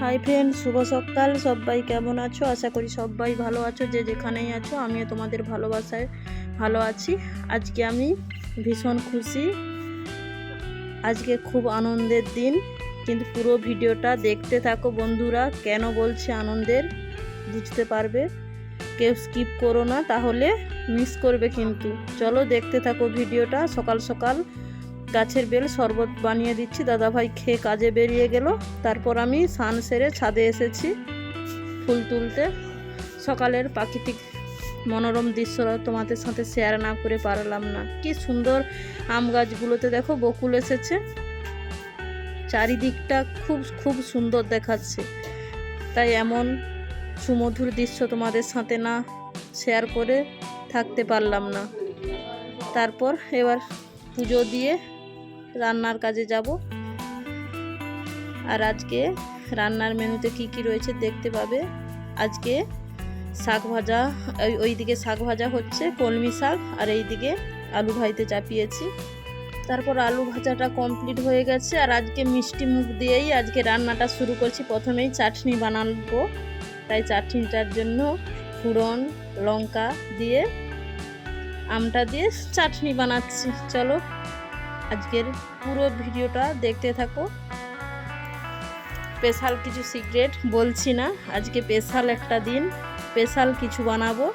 Hi friend শুভ সকাল। সবাই কেমন আছো? আশা করি সবাই ভালো আছো। যে যেখানেই আছো, আমিও তোমাদের ভালোবাসায় ভালো আছি। আজকে আমি ভীষণ খুশি। আজকে খুব আনন্দের দিন। কিন্তু পুরো ভিডিওটা দেখতে থাকো বন্ধুরা। কেন বলছে আনন্দের? বুঝতে পারবে? কেউ স্কিপ করো না, তাহলে মিস করবে কিন্তু। চলো দেখতে থাকো ভিডিওটা সকাল সকাল। গাছের বেল শরবত বানিয়ে দিচ্ছি। দাদাভাই খেয়ে কাজে বেরিয়ে গেল। তারপর আমি স্নান সেরে ছাদে এসেছি ফুল তুলতে। সকালের প্রাকৃতিক মনোরম দৃশ্যটা তোমাদের সাথে শেয়ার না করে পারলাম না। কি সুন্দর আম গাছগুলোতে দেখো, বকুল এসেছে। চারিদিকটা খুব খুব সুন্দর দেখাচ্ছে। তাই এমন সুমধুর দৃশ্য তোমাদের সাথে না শেয়ার করে থাকতে পারলাম না। তারপর এবার পুজো দিয়ে রান্নার কাজে যাব। আর আজকে রান্নার মেনুতে কি কি রয়েছে দেখতে পাবে? আজকে শাক ভাজা, ওই, ওইদিকে শাক ভাজা হচ্ছে, কলমি শাক, আর এইদিকে আলু ভাইতে চাপিয়েছি। তারপর আলু ভাজাটা কমপ্লিট হয়ে গেছে, আর আজকে মিষ্টি মুখ দিয়েই আজকে রান্নাটা শুরু করছি। প্রথমেই চাটনি বানাবো। তাই চাটনিটার জন্য ফুরন লঙ্কা দিয়ে, আমটা দিয়ে চাটনি বানাচ্ছি। চলো আজকের পুরো ভিডিওটা দেখতে থাকো। স্পেশাল কিছু সিক্রেট বলছি না, আজকে স্পেশাল একটা দিন, স্পেশাল কিছু বানাবো,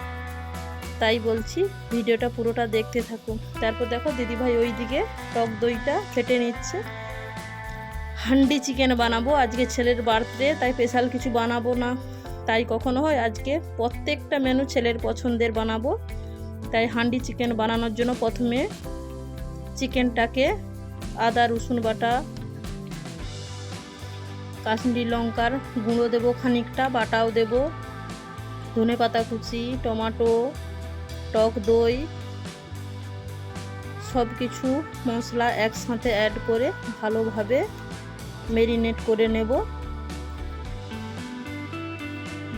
তাই বলছি ভিডিওটা পুরোটা দেখতে থাকো। তারপর দেখো দিদিভাই ওই দিকে টক দইটা ফেটে নিচ্ছে। হান্ডি চিকেন বানাবো, আজকে ছেলের বার্থডে, তাই স্পেশাল কিছু বানাবো না। তাই কখনো হয় আজকে প্রত্যেকটা মেনু ছেলের পছন্দের বানাবো। তাই হান্ডি চিকেন বানানোর জন্য প্রথমে চিকেনটাকে আদা, রসুন বাটা, কাশ্মীরি লঙ্কার গুঁড়ো দেবো খানিকটা, বাটাও দেব, ধনে পাতা কুচি, টমাটো, টক দই সব কিছু মশলা একসাথে অ্যাড করে ভালোভাবে মেরিনেট করে নেব।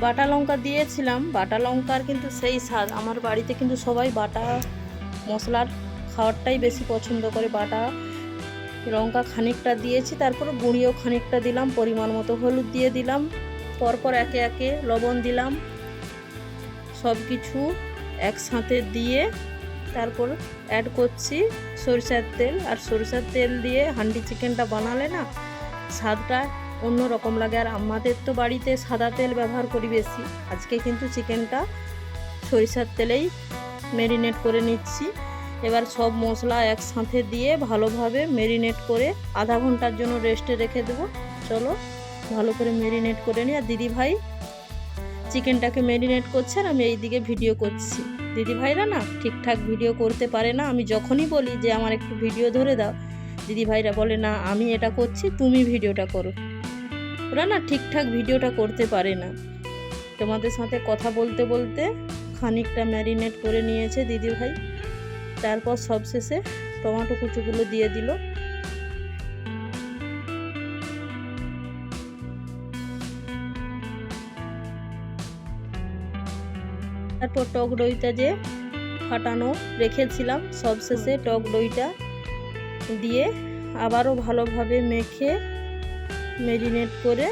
বাটা লঙ্কা দিয়েছিলাম, বাটা লঙ্কার কিন্তু সেই স্বাদ। আমার বাড়িতে কিন্তু সবাই বাটা মশলার খাওয়ারটাই বেশি পছন্দ করে বাটা। লঙ্কা খানিকটা দিয়েছি, তারপর গুঁড়িও খানিকটা দিলাম, পরিমাণ মতো হলুদ দিয়ে দিলাম। পরপর একে একে লবণ দিলাম। সব কিছু একসাথে দিয়ে তারপর অ্যাড করছি সরিষার তেল। আর সরিষার তেল দিয়ে হান্ডি চিকেনটা বানালে না, স্বাদটা অন্য রকম লাগে। আর আমাদের তো বাড়িতে সাদা তেল ব্যবহার করি বেশি। আজকে কিন্তু চিকেনটা সরিষার তেলেই ম্যারিনেট করে নিচ্ছি। এবার সব মশলা একসাথে দিয়ে ভালোভাবে মেরিনেট করে আধা ঘণ্টার জন্য রেস্টে রেখে দেবো। চলো, ভালো করে ম্যারিনেট করে নিই। আর দিদি ভাই চিকেনটাকে ম্যারিনেট করছে আর আমি এই দিকে ভিডিও করছি। দিদি ভাইরা না ঠিকঠাক ভিডিও করতে পারে না। আমি যখনই বলি যে, আমার একটু ভিডিও ধরে দাও, দিদি ভাইরা বলে, না, আমি এটা করছি, তুমি ভিডিওটা করো। ওরা না ঠিকঠাক ভিডিওটা করতে পারে না। তোমাদের সাথে কথা বলতে বলতে খানিকটা ম্যারিনেট করে নিয়েছে দিদি ভাই। তারপর সবশেষে টমেটো কুচুগুলো দিয়ে দিল। তারপর টক দইটা যে ফাটানো রেখেছিলাম, সবশেষে টক দইটা দিয়ে আবারও ভালোভাবে মেখে মেরিনেট করে,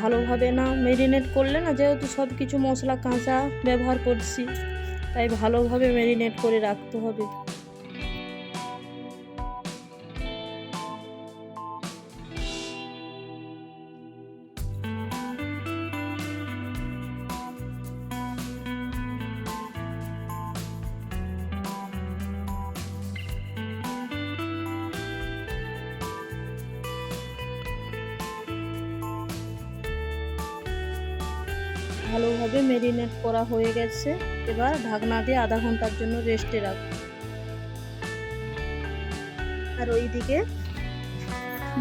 ভালোভাবে না মেরিনেট করলে না যেহেতু সব কিছু মশলা কাঁচা ব্যবহার করছি। তাই ভালোভাবে ম্যারিনেট করে রাখতে হবে। ভালোভাবে মেরিনেট করা হয়ে গেছে। এবার ঢাকনা দিয়ে আধা ঘণ্টার জন্য রেস্টে রাখ আর ওইদিকে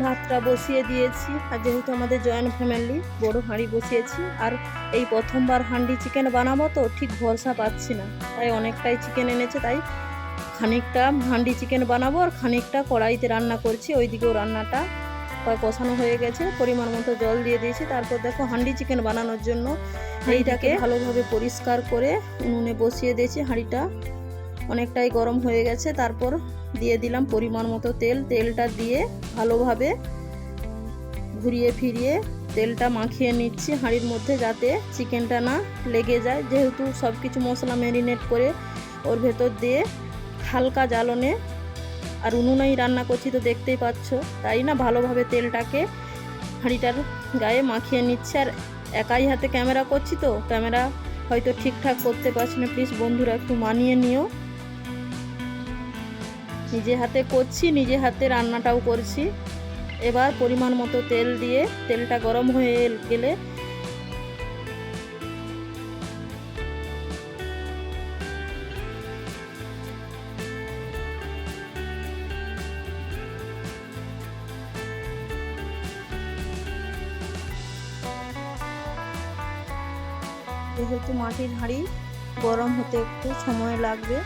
ভাতটা বসিয়ে দিয়েছি। আর যেহেতু আমাদের জয়েন্ট ফ্যামিলি বড় হাঁড়ি বসিয়েছি। আর এই প্রথমবার হান্ডি চিকেন বানাবো তো, ঠিক ভরসা পাচ্ছি না। তাই অনেকটাই চিকেন এনেছে, তাই খানিকটা হান্ডি চিকেন বানাবো আর খানিকটা কড়াইতে রান্না করছি। ওইদিকেও রান্নাটা প্রায় কষানো হয়ে গেছে পরিমাণ মতো জল দিয়ে দিয়েছি। তারপর দেখো হান্ডি চিকেন বানানোর জন্য এইটাকে ভালোভাবে পরিষ্কার করে উনুনে বসিয়ে দিয়েছি হাঁড়িটা। অনেকটাই গরম হয়ে গেছে তারপর দিয়ে দিলাম পরিমাণ মতো তেল। তেলটা দিয়ে ভালোভাবে ঘুরিয়ে ফিরিয়ে তেলটা মাখিয়ে নিচ্ছি হাঁড়ির মধ্যে যাতে চিকেনটা না লেগে যায়। যেহেতু সব কিছু মশলা ম্যারিনেট করে ওর ভেতর দিয়ে হালকা জ্বালনে আর উনুনেই রান্না করছি তো দেখতেই পাচ্ছ। তাই না? ভালোভাবে তেলটাকে হাঁড়িটার গায়ে মাখিয়ে নিচ্ছে। আর একাই হাতে ক্যামেরা করছি তো, ক্যামেরা হয়তো ঠিকঠাক করতে পারছি না। প্লিজ বন্ধুরা একটু মানিয়ে নিও। নিজে হাতে করছি, নিজে হাতে রান্নাটাও করছি। এবার পরিমাণ মতো তেল দিয়ে, তেলটা গরম হয়ে গেলে যেহেতু মাটির হাঁড়ি। গরম হতে একটু সময় লাগবে।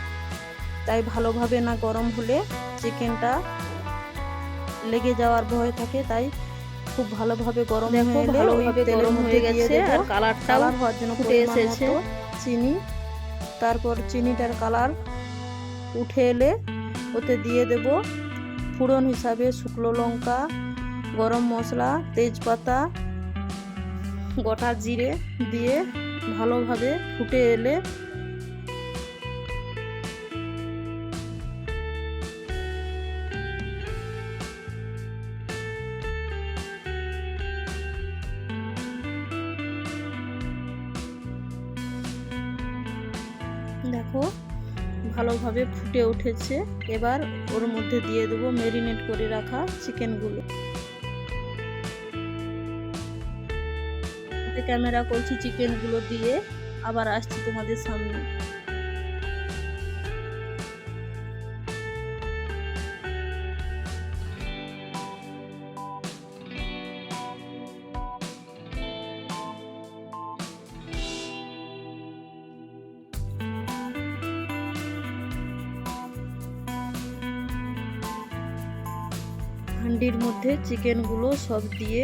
তাই ভালোভাবে না গরম হলে চিকেনটা লেগে যাওয়ার ভয় থাকে। তাই খুব ভালোভাবে গরম হয়ে ভালোভাবে গরম হয়ে গেছে গিয়ে আর দেবো। কালারটাও হওয়ার জন্য ফুটে এসেছে। চিনি। তারপর চিনিটার কালার উঠে এলে ওতে দিয়ে দেব ফোড়ন হিসাবে শুকনো লঙ্কা গরম মশলা তেজপাতা গোটা জিরে দিয়ে ভালোভাবে ফুটে এলে দেখো, ভালোভাবে ফুটে উঠেছে। এবার ওর মধ্যে দিয়ে দেবো ম্যারিনেট করে রাখা চিকেনগুলো হাতে ক্যামেরা করছি চিকেনগুলো দিয়ে। আবার আসছি তোমাদের সামনে। হান্ডির মধ্যে চিকেনগুলো সব দিয়ে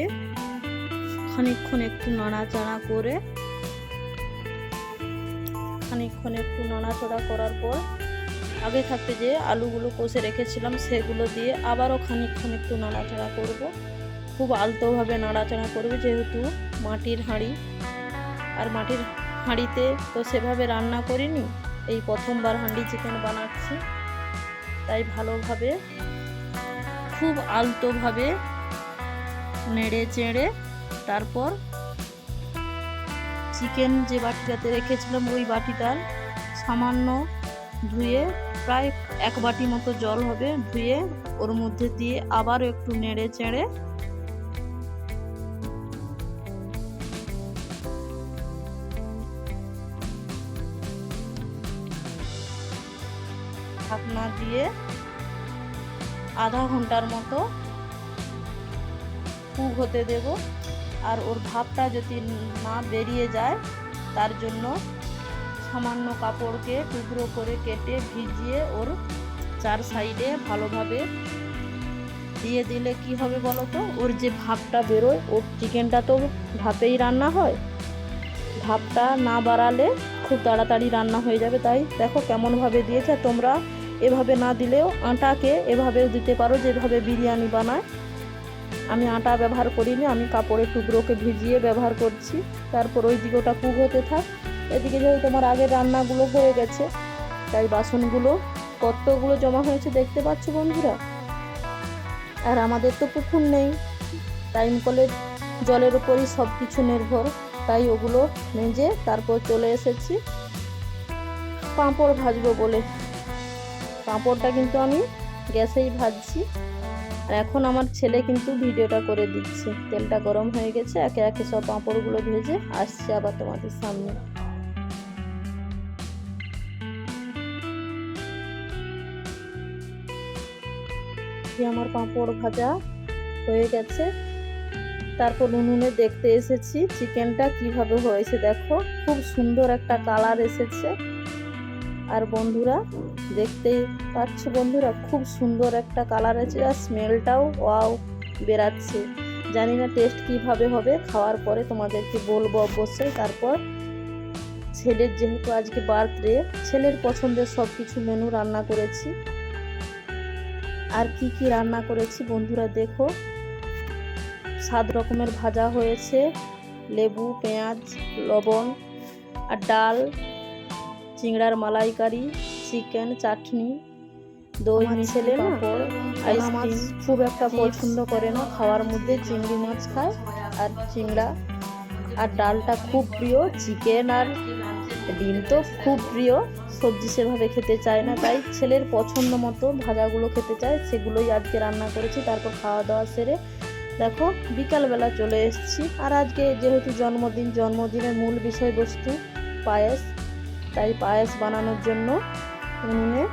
খানিকক্ষণ একটু নাড়াচাড়া করে, খানিকক্ষণ একটু নাড়াচাড়া করার পর আগে থাকতে যে আলুগুলো কষে রেখেছিলাম সেগুলো দিয়ে আবারও খানিকক্ষণ একটু নাড়াচাড়া করব। খুব আলতোভাবে নাড়াচাড়া করবে যেহেতু মাটির হাঁড়ি। আর মাটির হাঁড়িতে তো সেভাবে রান্না করিনি, এই প্রথমবার হাঁড়ি চিকেন বানাচ্ছি। তাই ভালোভাবে, খুব আলতোভাবে নেড়ে চেড়ে তারপর চিকেন যে বাটিটাতে রেখেছিলাম, ওই বাটিটার সামান্য ধুয়ে প্রায় এক বাটি মতো জল হবে, ধুয়ে ওর মধ্যে দিয়ে আবারও একটু নেড়ে চেড়ে ঢাকনা দিয়ে আধা ঘণ্টার মতো কুক হতে দেব। আর ওর ভাবটা যদি না বেরিয়ে যায়, তার জন্য সামান্য কাপড়কে টুকরো করে কেটে ভিজিয়ে ওর চার সাইডে ভালোভাবে দিয়ে দিলে কি হবে বলো তো? ওর যে ভাবটা বেরোয়, ওর চিকেনটা তো ভাপেই রান্না হয়। ভাপটা না বাড়ালে খুব তাড়াতাড়ি রান্না হয়ে যাবে। তাই দেখো কেমনভাবে দিয়েছে। তোমরা এভাবে না দিলেও আটাকে এভাবেও দিতে পারো, যেভাবে বিরিয়ানি বানায়। আমি আটা ব্যবহার করিনি, আমি কাপড়ের টুকরোকে ভিজিয়ে ব্যবহার করছি। তারপর ওই দিকে ওটা কুক হতে থাক। এদিকে যেহেতু তোমার আগের রান্নাগুলো হয়ে গেছে, তাই বাসনগুলো কতগুলো জমা হয়েছে দেখতে পাচ্ছ বন্ধুরা? আর আমাদের তো পুকুর নেই। টাইম কলের জলের উপরই সব কিছু নির্ভর। তাই ওগুলো মেজে তারপর চলে এসেছি। পাঁপড় ভাজবো বলে। পাঁপড়টা কিন্তু আমি গ্যাসেই ভাজছি। আর এখন আমার ছেলে কিন্তু ভিডিওটা করে দিচ্ছে। তেলটা গরম হয়ে গেছে, একে একে সব পাঁপড়গুলো ভেজে আসছে আবার তোমাদের সামনে। আমার পাঁপড় ভাজা হয়ে গেছে। তারপর উনুনে দেখতে এসেছি চিকেনটা কীভাবে হয়েছে দেখো। খুব সুন্দর একটা কালার এসেছে। আর বন্ধুরা দেখতে পাচ্ছ বন্ধুরা, খুব সুন্দর একটা কালার আছে আর স্মেলটাও ওয়াও বেরাচ্ছে জানি না টেস্ট কীভাবে হবে, খাওয়ার পরে তোমাদেরকে বলব অবশ্যই। তারপর ছেলের যেহেতু আজকে বার্থডে ছেলের পছন্দের সব কিছু মেনু রান্না করেছি। আর কি কি রান্না করেছি বন্ধুরা দেখো। সাত রকমের ভাজা হয়েছে, লেবু, পেঁয়াজ, লবণ আর ডাল। চিংড়ার মালাইকারি চিকেন চাটনি দই মিশেলে পাঁপড় আইসক্রিম খুব একটা পছন্দ করে না। খাওয়ার মধ্যে চিংড়ি মাছ খায় আর চিংড়া। আর ডালটা খুব প্রিয় চিকেন আর ডিম তো খুব প্রিয়। সবজি সেভাবে খেতে চায় না তাই ছেলের পছন্দ মতো ভাজাগুলো খেতে চায়। সেগুলোই আজকে রান্না করেছি তারপর খাওয়া দাওয়া সেরে দেখো বিকালবেলা চলে এসেছি। আর আজকে যেহেতু জন্মদিন জন্মদিনের মূল বিষয়বস্তু পায়েস। তাই পায়েস বানানোর জন্য উনুনে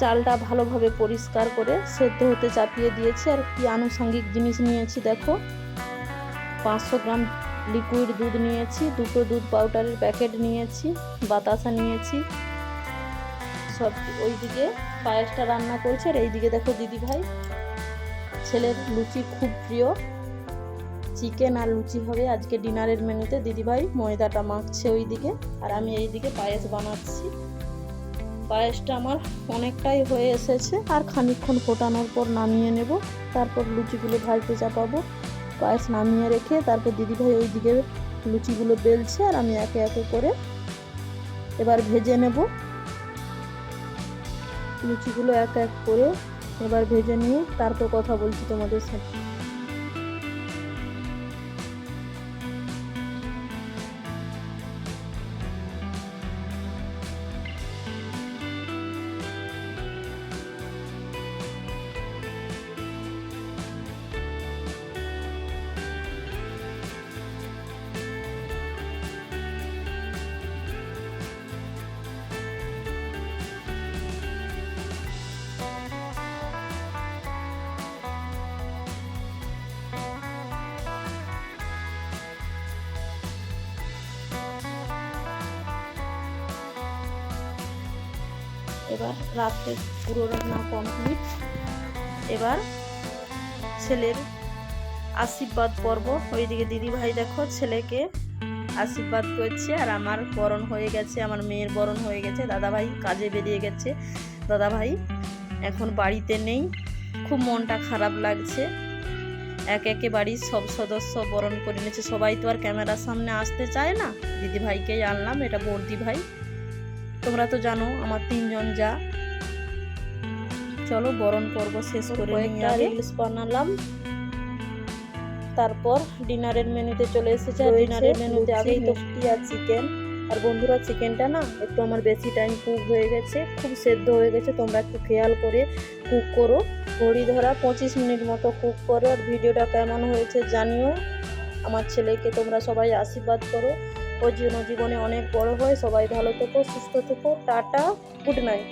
চালটা ভালোভাবে পরিষ্কার করে সেদ্ধ হতে চাপিয়ে দিয়েছি আর কি আনুষঙ্গিক জিনিস নিয়েছি, দেখো। পাঁচশো গ্রাম লিকুইড দুধ নিয়েছি, দুটো দুধ পাউডারের প্যাকেট নিয়েছি, বাতাসা নিয়েছি। সব ওইদিকে পায়েসটা রান্না করছে আর এইদিকে দেখো দিদি ভাই ছেলের লুচি খুব প্রিয়। চিকেন আর লুচি হবে। আজকে ডিনারের মেনুতে দিদিভাই ময়দাটা মাখছে ওইদিকে। আর আমি এইদিকে পায়েস বানাচ্ছি। পায়েসটা আমার অনেকটাই হয়ে এসেছে। আর খানিকক্ষণ ফোটানোর পর নামিয়ে নেব। তারপর লুচিগুলো ভাজতে চাপাবো। পায়েস নামিয়ে রেখে তারপর দিদিভাই ওইদিকে লুচিগুলো বেলছে আর আমি একে একে করে এবার ভেজে নেব। লুচিগুলো এক এক করে এবার ভেজে নিয়ে তারপর কথা বলছি তোমাদের সাথে। এবার রাত্রে পুরো রান্না কমপ্লিট এবার ছেলের আশীর্বাদ পর্ব। ওইদিকে দিদি ভাই দেখো, ছেলেকে আশীর্বাদ করছে আর আমার বরণ হয়ে গেছে, আমার মেয়ের বরণ হয়ে গেছে। দাদা ভাই কাজে বেরিয়ে গেছে। দাদা ভাই এখন বাড়িতে নেই। খুব মনটা খারাপ লাগছে। এক একে বাড়ির সব সদস্য বরণ করে নিয়েছে। সবাই তো আর ক্যামেরার সামনে আসতে চায় না। দিদি ভাইকেই আনলাম, এটা বর্দি ভাই তোমরা তো জানো আমার তিনজন যা। চলো বরণ পর্ব শেষ করে রিলস বানালাম। তারপর ডিনারের মেনুতে চলে এসেছে আর ডিনারের মেনুতে আগেই তো আর চিকেন। আর বন্ধুরা চিকেনটা না একটু আমার বেশি টাইম কুক হয়ে গেছে খুব সেদ্ধ হয়ে গেছে তোমরা একটু খেয়াল করে কুক করো। ঘড়ি ধরা পঁচিশ মিনিট মতো কুক করো আর ভিডিওটা কেমন হয়েছে জানিও। আমার ছেলেকে তোমরা সবাই আশীর্বাদ করো। ও জীবনে অনেক বড় হয়। সবাই ভালো থেকো সুস্থ থেকো টাটা গুড নাইট